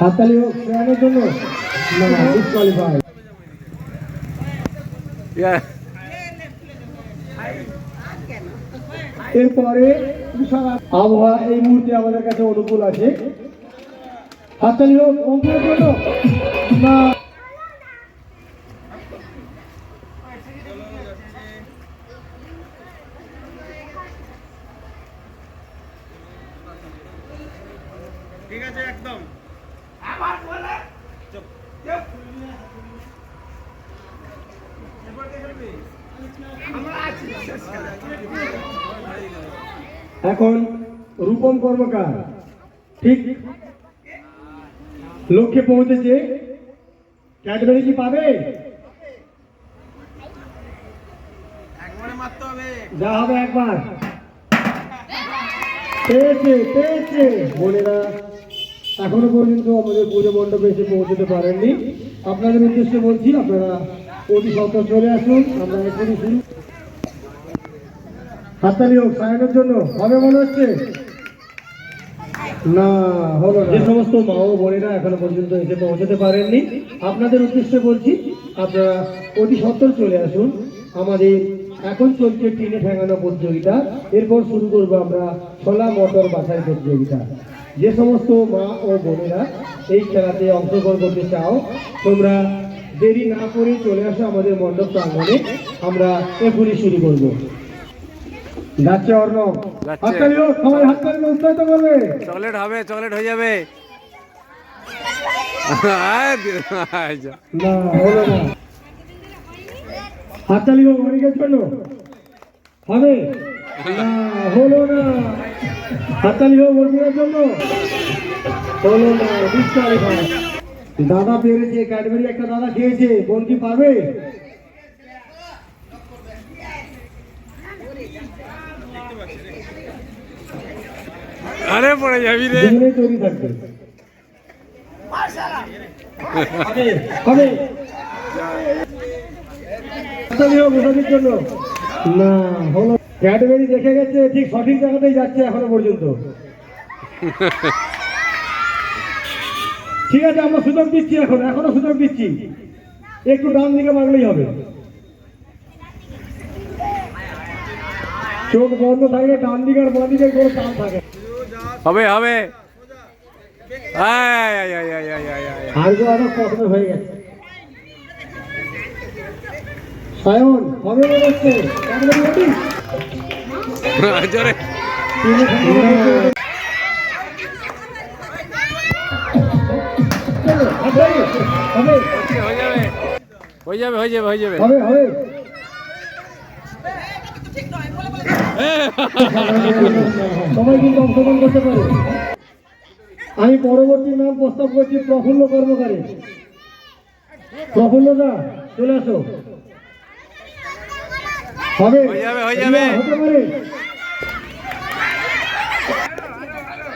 হাততালি হোক শ্রেয়ানের জন্য। না ডিসকোয়ালিফাই এরপরে আবহাওয়া এই মুহূর্তে আমাদের কাছে অনুকূল আছে। হাততালি হোক অঙ্কের জন্য। না। ঠিক আছে একদম। এখন রূপম কর্মকার, ঠিক লক্ষ্যে পৌঁছেছে। ক্যাডবেরি কি পাবে? যা হবে একবার। পেয়েছে পেয়েছে। বোনেরা এখনও পর্যন্ত আমাদের পুজো মণ্ডপে এসে পৌঁছতে পারেননি। আপনাদের উদ্দেশ্যে বলছি, আপনারা অতি সত্তর চলে আসুন। আমরা এখনই শুরু। হাততালি হোক, সায়নের জন্য। হবে মনে হচ্ছে? না, হলো যে সমস্ত মা ও বোনেরা এখনও পর্যন্ত এসে পৌঁছতে পারেননি, আপনাদের উদ্দেশ্যে বলছি, আপনারা অতি সত্তর চলে আসুন। আমাদের এখন চলছে টিনে ঠেঙানো প্রতিযোগিতা। এরপর শুরু করব আমরা ছোলা মটর বাছাই প্রতিযোগিতা। যে সমস্ত মা ও বোনেরা এই খেলাতে অংশগ্রহণ করতে চাও তোমরা দেরি না করে চলে আসো আমাদের মণ্ডপ প্রাঙ্গণে। আমরা এখনই শুরু করব। যাচ্ছে অর্ণব যাচ্ছে। হাততালি হোক সবাই হাততালি উৎসাহিত করবে। চকলেট হবে চকলেট হয়ে যাবে। না হলো না। হাততালি হোক অনেকের জন্য হবে। না হলো না। হাততালি হোক জন্য। হলো না দাদা পেরেছে ক্যাডবেরি একটা দাদা খেয়েছে বোন কি পাবে আরে পড়ে যাবি রে। তৈরি থাকবে। জন্য। না হলো ক্যাডবেরি দেখে গেছে ঠিক সঠিক জায়গাতেই যাচ্ছে এখনও পর্যন্ত। ঠিক আছে আমরা সুযোগ দিচ্ছি এখন এখনও সুযোগ দিচ্ছি। একটু ডান দিকে মারলেই হবে। চোখ বন্ধ থাকলে ডান দিকে আর বাঁ দিকে কোনো টান থাকে। হবে হবে। আর কষ্ট হয়ে গেছে। সায়ন হবে মনে হচ্ছে? জোরে। হয়ে যাবে হয়ে যাবে হয়ে যাবে। হয়ে যাবে সবাই কিন্তু অংশগ্রহণ করতে পারে। আমি পরবর্তী নাম প্রস্তাব করছি প্রফুল্ল কর্মকারী। প্রফুল্ল দা চলে আসো। হবে। হয়ে যাবে, হয়ে যাবে। হতে পারে